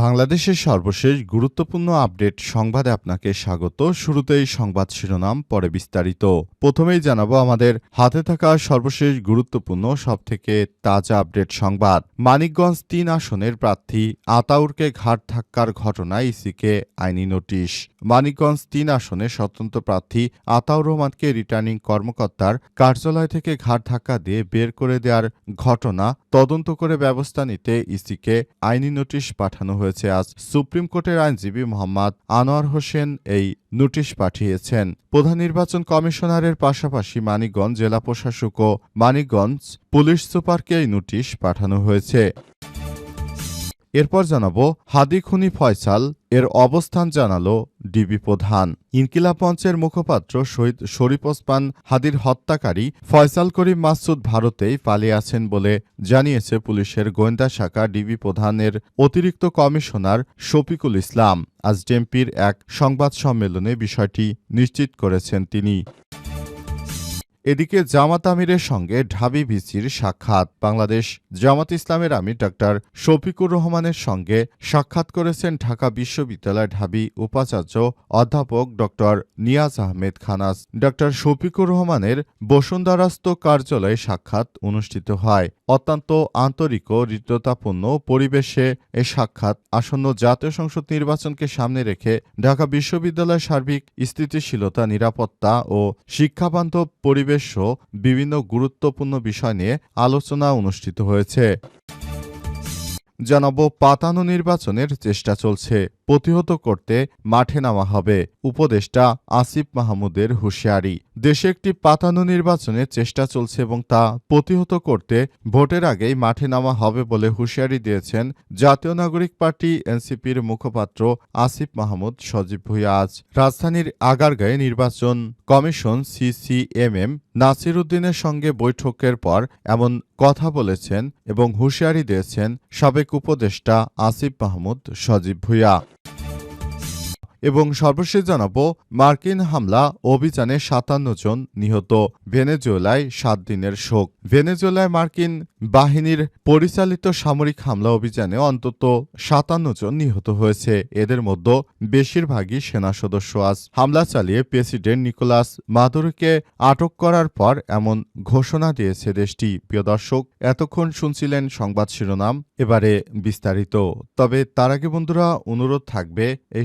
বাংলাদেশের সর্বশেষ গুরুত্বপূর্ণ আপডেট সংবাদে আপনাকে স্বাগত। শুরুতেই সংবাদ শিরোনাম, পরে বিস্তারিত। প্রথমেই জানাব আমাদের হাতে থাকা সর্বশেষ গুরুত্বপূর্ণ, সবথেকে তাজা আপডেট সংবাদ। মানিকগঞ্জ তিন আসনের প্রার্থী আতাউরকে ঘাট ধাক্কার ঘটনায় ইসিকে আইনি নোটিশ। মানিকগঞ্জ তিন আসনে স্বতন্ত্র প্রার্থী আতাউর রহমানকে রিটার্নিং কর্মকর্তার কার্যালয় থেকে ঘাট ধাক্কা দিয়ে বের করে দেওয়ার ঘটনা তদন্ত করে ব্যবস্থা নিতে ইসিকে আইনি নোটিশ পাঠানো হয়েছে আজ সুপ্রিম কোর্টের আইনজীবী মোহাম্মদ আনোয়ার হোসেন এই নোটিশ পাঠিয়েছেন। প্রধান নির্বাচন কমিশনারের পাশাপাশি মানিকগঞ্জ জেলা প্রশাসক ও মানিকগঞ্জ পুলিশ সুপারকে এই নোটিশ পাঠানো হয়েছে। এরপর জানাব হাদি খুনি ফয়সাল, এর অবস্থান জানালো ডিবি প্রধান। ইনকিলাব মঞ্চের মুখপাত্র শহীদ শরীফ ওসমান হাদির হত্যাকারী ফয়সাল করিম মাসুদ ভারতেই পালিয়ে আছেন বলে জানিয়েছে পুলিশের গোয়েন্দা শাখা ডিবি প্রধানের অতিরিক্ত কমিশনার শফিকুল ইসলাম। আজ ডেমপির এক সংবাদ সম্মেলনে বিষয়টি নিশ্চিত করেছেন তিনি। এদিকে জামাত আমিরের সঙ্গে ঢাবি ভিসির সাক্ষাৎ। বাংলাদেশ জামাত ইসলামের আমির ডক্টর শফিকুর রহমানের সঙ্গে সাক্ষাৎ করেছেন ঢাকা বিশ্ববিদ্যালয় ঢাবি উপাচার্য অধ্যাপক ডক্টর নিয়াজ আহমেদ খানাস ডক্টর শফিকুর রহমানের বসুন্ধরাস্ত কার্যালয়ে সাক্ষাৎ অনুষ্ঠিত হয়। অত্যন্ত আন্তরিক ও হৃদ্যতাপূর্ণ পরিবেশে এ সাক্ষাৎ আসন্ন জাতীয় সংসদ নির্বাচনকে সামনে রেখে ঢাকা বিশ্ববিদ্যালয়ের সার্বিক স্থিতিশীলতা, নিরাপত্তা ও শিক্ষাবান্ধব পরিবেশ সহ বিভিন্ন গুরুত্বপূর্ণ বিষয় নিয়ে আলোচনা অনুষ্ঠিত হয়েছে। জানাব পাতানো নির্বাচনের চেষ্টা চলছে। প্রতিহত করতে মাঠে নামা হবে। উপদেষ্টা আসিফ মাহমুদের হুঁশিয়ারি। দেশে একটি পাতানো নির্বাচনের চেষ্টা চলছে এবং তা প্রতিহত করতে ভোটের আগেই মাঠে নামা হবে বলে হুঁশিয়ারি দিয়েছেন জাতীয় নাগরিক পার্টি এনসিপির মুখপাত্র আসিফ মাহমুদ সজীব ভুইয়া রাজধানীর আগারগাঁয়ে নির্বাচন কমিশন সিসিএমএম নাসির উদ্দিনের সঙ্গে বৈঠকের পর এমন কথা বলেছেন এবং হুঁশিয়ারি দিয়েছেন সাবেক উপদেষ্টা আসিফ মাহমুদ সজীব ভুইয়া। এবং সর্বশেষ জানাব, মার্কিন হামলা অভিযানে সাতান্ন জন নিহত, ভেনেজুয়েলায় সাত দিনের শোক। ভেনেজুয়েলায় মার্কিন বাহিনীর পরিচালিত সামরিক হামলা অভিযানে অন্তত সাতান্ন জন নিহত হয়েছে। এদের মধ্যে বেশিরভাগই সেনা সদস্য আজ। হামলা চালিয়ে প্রেসিডেন্ট নিকোলাস মাদুরোকে আটক করার পর এমন ঘোষণা দিয়েছে দেশটি। প্রিয় দর্শক, এতক্ষণ শুনছিলেন সংবাদ শিরোনাম, এবারে বিস্তারিত। তবে তার আগে বন্ধুরা, অনুরোধ থাকবে, এই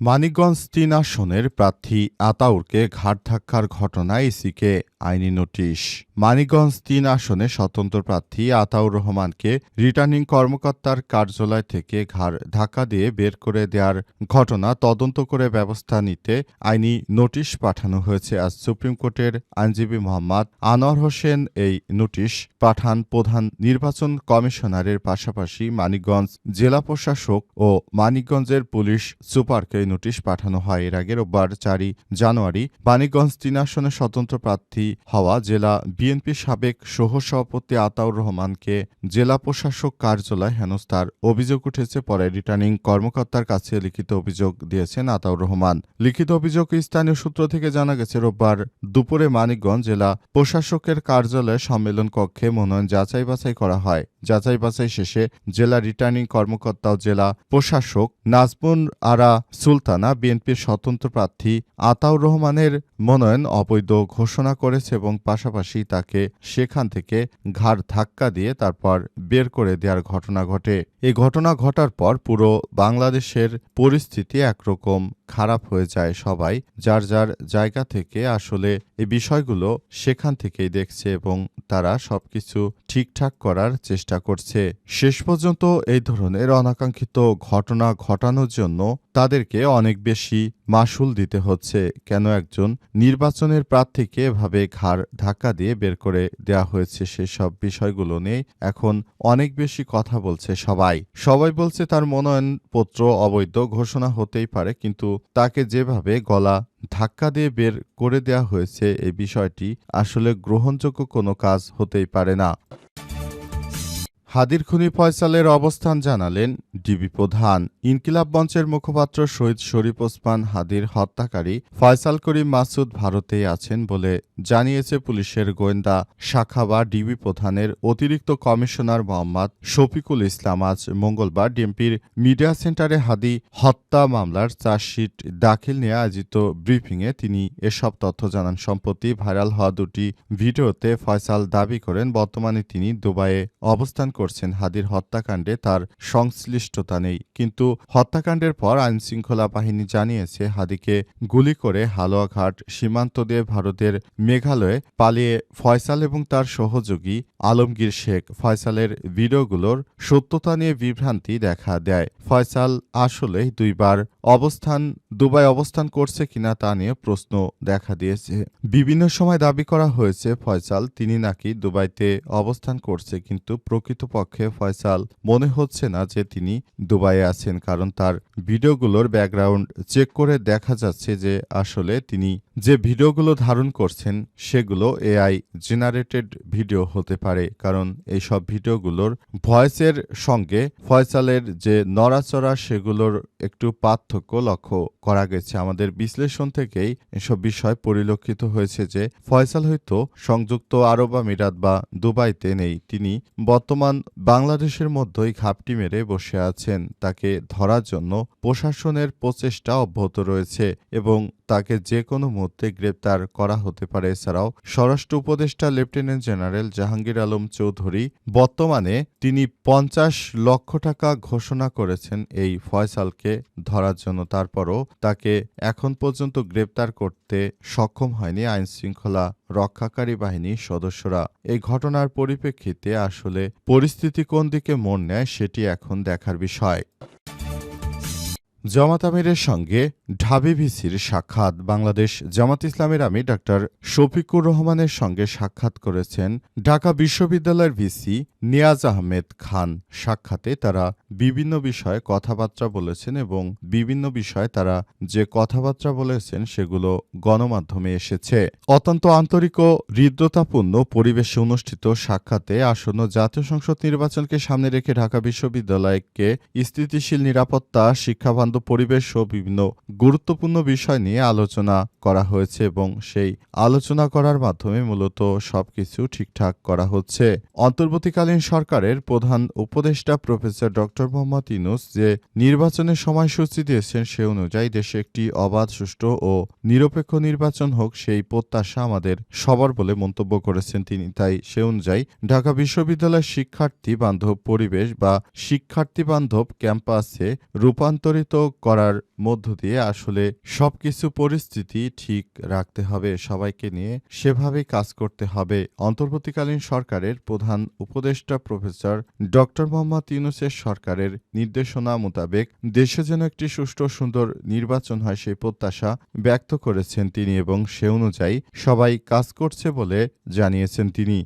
মানিকগঞ্জ তিন আসনের প্রার্থী আতাউরকে ঘাট ধাক্কার ঘটনায় ইসিকে আইনি নোটিশ। মানিকগঞ্জ তিন আসনে স্বতন্ত্র প্রার্থী আতাউর রহমানকে রিটার্নিং কর্মকর্তার কার্যালয় থেকে ঘাড় ধাক্কা দিয়ে বের করে দেওয়ার ঘটনা তদন্ত করে ব্যবস্থা নিতে আইনি নোটিশ পাঠানো হয়েছে। আজ সুপ্রিম কোর্টের আইনজীবী মোহাম্মদ আনোয়ার হোসেন এই নোটিশ পাঠান প্রধান নির্বাচন কমিশনারের পাশাপাশি মানিকগঞ্জ জেলা প্রশাসক ও মানিকগঞ্জের পুলিশ সুপারকে নোটিশ পাঠানো হয়। এর আগে রোববার চারই জানুয়ারি মানিকগঞ্জ তিন আসনে স্বতন্ত্র প্রার্থী হওয়া জেলা বিএনপি সাবেক সহসভাপতি আতাউর রহমানকে জেলা প্রশাসক কার্যালয় হেনস্থার অভিযোগ উঠেছে। পরে রিটার্নিং কর্মকর্তার কাছে লিখিত অভিযোগ দিয়েছেন আতাউর রহমান। লিখিত অভিযোগ স্থানীয় সূত্র থেকে জানা গেছে, রোববার দুপুরে মানিকগঞ্জ জেলা প্রশাসকের কার্যালয়ে সম্মেলন কক্ষে মনোনয়ন যাচাই বাছাই করা হয়। যাচাই বাছাই শেষে জেলা রিটার্নিং কর্মকর্তা ও জেলা প্রশাসক নাজমুন আরা সুলতানা বিএনপির স্বতন্ত্র প্রার্থী আতাউর রহমানের মনোনয়ন অবৈধ ঘোষণা করেছে এবং পাশাপাশি তাকে সেখান থেকে ঘাড় ধাক্কা দিয়ে তারপর বের করে দেওয়ার ঘটনা ঘটে। এই ঘটনা ঘটার পর পুরো বাংলাদেশের পরিস্থিতি একরকম খারাপ হয়ে যায় সবাই, যার যার জায়গা থেকে আসলে এই বিষয়গুলো সেখান থেকেই দেখছে এবং তারা সবকিছু ঠিকঠাক করার চেষ্টা করছে। শেষ পর্যন্ত এই ধরনের অনাকাঙ্ক্ষিত ঘটনা ঘটানোর জন্য তাদেরকে অনেক বেশি মাসুল দিতে হচ্ছে। কেন একজন নির্বাচনের প্রার্থীকে এভাবে ঘাড় ধাক্কা দিয়ে বের করে দেয়া হয়েছে সেসব বিষয়গুলো নিয়ে এখন অনেক বেশি কথা বলছে সবাই। সবাই বলছে তার মনোনয়নপত্র অবৈধ ঘোষণা হতেই পারে, কিন্তু তাকে যেভাবে গলা ধাক্কা দিয়ে বের করে দেয়া হয়েছে, এই বিষয়টি আসলে গ্রহণযোগ্য কোনো কাজ হতেই পারে না। হাদির খুনি ফয়সালের অবস্থান জানালেন ডিবি প্রধান। ইনকিলাব মঞ্চের মুখপাত্র শহীদ শরীফ ওসমান হাদির হত্যাকারী ফয়সাল করিম মাসুদ ভারতেই আছেন বলে জানিয়েছে পুলিশের গোয়েন্দা শাখা বা ডিবি প্রধানের অতিরিক্ত কমিশনার মোহাম্মদ শফিকুল ইসলাম আজ মঙ্গলবার ডিএমপির মিডিয়া সেন্টারে হাদি হত্যা মামলার চার্জশিট দাখিল নিয়ে আয়োজিত ব্রিফিংয়ে তিনি এসব তথ্য জানান। সম্প্রতি ভাইরাল হওয়া দুটি ভিডিওতে ফয়সাল দাবি করেন, বর্তমানে তিনি দুবাইয়ে অবস্থান করছেন হাদির হত্যাকাণ্ডে তার সংশ্লিষ্টতা নেই। কিন্তু হত্যাকাণ্ডের পর আইনশৃঙ্খলা বাহিনী জানিয়েছে, হাদিকে গুলি করে হালুয়াঘাট সীমান্ত দিয়ে ভারতের মেঘালয়ে পালিয়ে ফয়সাল এবং তার সহযোগী আলমগীর শেখ ফয়সালের ভিডিওগুলোর সত্যতা নিয়ে বিভ্রান্তি দেখা দেয়। ফয়সাল আসলে দুইবার অবস্থান, দুবাই অবস্থান করছে কিনা তা নিয়ে প্রশ্ন দেখা দিয়েছে। বিভিন্ন সময় দাবি করা হয়েছে, ফয়সাল তিনি নাকি দুবাইতে অবস্থান করছে, কিন্তু প্রকৃতপক্ষে ফয়সাল মনে হচ্ছে না যে তিনি দুবাইয়ে আছেন, কারণ তার ভিডিওগুলোর ব্যাকগ্রাউন্ড চেক করে দেখা যাচ্ছে যে আসলে তিনি যে ভিডিওগুলো ধারণ করছেন, সেগুলো এআই জেনারেটেড ভিডিও হতে পারে, কারণ এই সব ভিডিওগুলোর ভয়েসের সঙ্গে ফয়সালের যে নড়াচড়া, সেগুলোর একটু পার্থক্য লক্ষ্য করা গেছে। আমাদের বিশ্লেষণ থেকেই এসব বিষয় পরিলক্ষিত হয়েছে যে, ফয়সাল হয়তো সংযুক্ত আরব আমিরাত বা দুবাইতে নেই। তিনি বর্তমান বাংলাদেশের মধ্যেই ঘাপটি মেরে বসে আছেন। তাকে ধরার জন্য প্রশাসনের প্রচেষ্টা অব্যাহত রয়েছে এবং তাকে যে কোনো মুহূর্তে গ্রেপ্তার করা হতে পারে। এছাড়াও, স্বরাষ্ট্র উপদেষ্টা লেফটেন্যান্ট জেনারেল জাহাঙ্গীর আলম চৌধুরী বর্তমানে তিনি পঞ্চাশ লক্ষ টাকা ঘোষণা করেছেন এই ফয়সালকে ধরার জন্য। তারপরও তাকে এখন পর্যন্ত গ্রেপ্তার করতে সক্ষম হয়নি আইন শৃঙ্খলা রক্ষাকারী বাহিনীর সদস্যরা। এই ঘটনার পরিপ্রেক্ষিতে আসলে পরিস্থিতি কোন দিকে মন নেয় সেটি এখন দেখার বিষয়। জামাত আমিরের সঙ্গে ঢাবি ভিসির সাক্ষাৎ। বাংলাদেশ জামাত ইসলামের আমি ডাক্তার শফিকুর রহমানের সঙ্গে সাক্ষাৎ করেছেন ঢাকা বিশ্ববিদ্যালয়ের ভিসি নিয়াজ আহমেদ খান। সাক্ষাতে তারা বিভিন্ন বিষয়ে কথাবার্তা বলেছেন এবং বিভিন্ন বিষয়ে তারা যে কথাবার্তা বলেছেন সেগুলো গণমাধ্যমে এসেছে। অত্যন্ত আন্তরিক ও হৃদ্রতাপূর্ণ পরিবেশে অনুষ্ঠিত সাক্ষাতে আসন্ন জাতীয় সংসদ নির্বাচনকে সামনে রেখে ঢাকা বিশ্ববিদ্যালয়কে স্থিতিশীল নিরাপত্তা শিক্ষাবান্ধব পরিবেশ ও বিভিন্ন গুরুত্বপূর্ণ বিষয় নিয়ে আলোচনা করা হয়েছে এবং সেই আলোচনা করার মাধ্যমে মূলত সবকিছু ঠিকঠাক করা হচ্ছে। অন্তর্বর্তীকালীন সরকারের প্রধান উপদেষ্টা প্রফেসর ডক্টর মোহাম্মদ ইনুস যে নির্বাচনের সময়সূচি দিয়েছেন সে অনুযায়ী দেশে একটি অবাধ, সুষ্ঠু ও নিরপেক্ষ নির্বাচন হোক সেই প্রত্যাশা আমাদের সবার বলে মন্তব্য করেছেন তিনি। তাই সে অনুযায়ী ঢাকা বিশ্ববিদ্যালয়ের শিক্ষার্থী বান্ধব পরিবেশ বা শিক্ষার্থী বান্ধব ক্যাম্পাসে রূপান্তরিত করার মধ্য দিয়ে আসলে সবকিছু পরিস্থিতি ঠিক রাখতে হবে, সবাইকে নিয়ে সেভাবেই কাজ করতে হবে। অন্তর্বর্তীকালীন সরকারের প্রধান উপদেষ্টা প্রফেসর ডক্টর মোহাম্মদ ইউনুসের সরকারের নির্দেশনা মোতাবেক দেশে যেন একটি সুষ্ঠু সুন্দর নির্বাচন হয় সেই প্রত্যাশা ব্যক্ত করেছেন তিনি এবং সে অনুযায়ী সবাই কাজ করছে বলে জানিয়েছেন তিনি।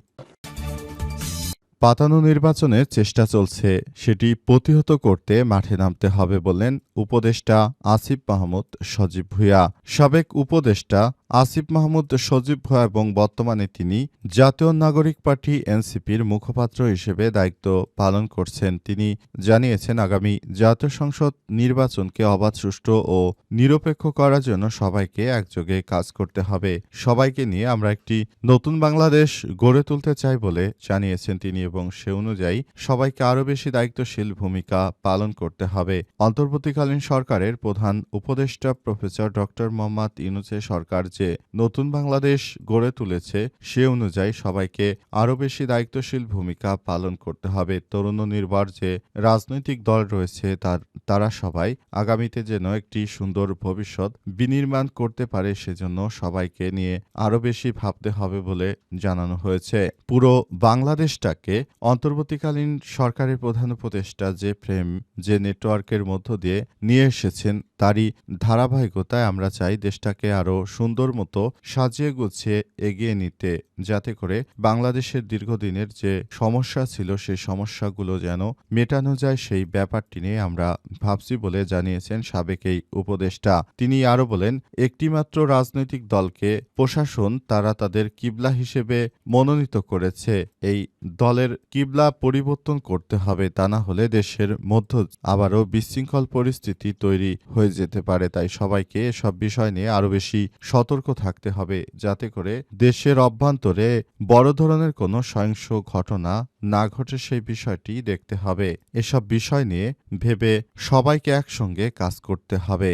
পাতানো নির্বাচনের চেষ্টা চলছে, সেটি প্রতিহত করতে মাঠে নামতে হবে বললেন উপদেষ্টা আসিফ মাহমুদ সজীব ভুয়া সাবেক উপদেষ্টা আসিফ মাহমুদ সজীব এবং বর্তমানে তিনি জাতীয় নাগরিক পার্টি এনসিপির মুখপাত্র হিসেবে দায়িত্ব পালন করছেন। তিনি জানিয়েছেন, আগামী জাতীয় সংসদ নির্বাচনকে অবাধ সুষ্ঠু ও নিরপেক্ষ করার জন্য সবাইকে একযোগে কাজ করতে হবে। সবাইকে নিয়ে আমরা একটি নতুন বাংলাদেশ গড়ে তুলতে চাই বলে জানিয়েছেন তিনি এবং সে অনুযায়ী সবাইকে আরও বেশি দায়িত্বশীল ভূমিকা পালন করতে হবে। অন্তর্বর্তীকালীন সরকারের প্রধান উপদেষ্টা প্রফেসর ডক্টর মোহাম্মদ ইউনুসের সরকার যে যে নতুন বাংলাদেশ গড়ে তুলেছে, সে অনুযায়ী সবাইকে আরও বেশি দায়িত্বশীল ভূমিকা পালন করতে হবে। তরুণ নির্ভর যে রাজনৈতিক দল রয়েছে, তার, তারা সবাই আগামীতে যেন একটি সুন্দর ভবিষ্যৎ বিনির্মাণ করতে পারে, সেজন্য সবাইকে নিয়ে আরও বেশি ভাবতে হবে বলে জানানো হয়েছে। পুরো বাংলাদেশটাকে অন্তর্বর্তীকালীন সরকারের প্রধান উপদেষ্টা যে প্রেম, যে নেটওয়ার্কের মধ্য দিয়ে নিয়ে এসেছেন, তারই ধারাবাহিকতায় আমরা চাই দেশটাকে আরও সুন্দর মতো সাজিয়ে গুছিয়ে এগিয়ে নিতে, যাতে করে বাংলাদেশের দীর্ঘদিনের যে সমস্যা ছিল, সেই সমস্যাগুলো যেন মেটানো যায়, সেই ব্যাপারটি নিয়ে আমরা ভাবছি বলে জানিয়েছেন সাবেক এই উপদেষ্টা। তিনি আরও বলেন, একটিমাত্র রাজনৈতিক দলকে প্রশাসন, তারা তাদের কিবলা হিসেবে মনোনীত করেছে। এই দলের কিবলা পরিবর্তন করতে হবে, তা না হলে দেশের মধ্য আবারও বিশৃঙ্খল পরিস্থিতি তৈরি হয়ে যেতে পারে। তাই সবাইকে এসব বিষয় নিয়ে আরও বেশি সতর্ক থাকতে হবে যাতে করে দেশের অভ্যন্তরে বড় ধরনের কোনো সহিংস ঘটনা না ঘটে সেই বিষয়টি দেখতে হবে। এসব বিষয় নিয়ে ভেবে সবাইকে একসঙ্গে কাজ করতে হবে।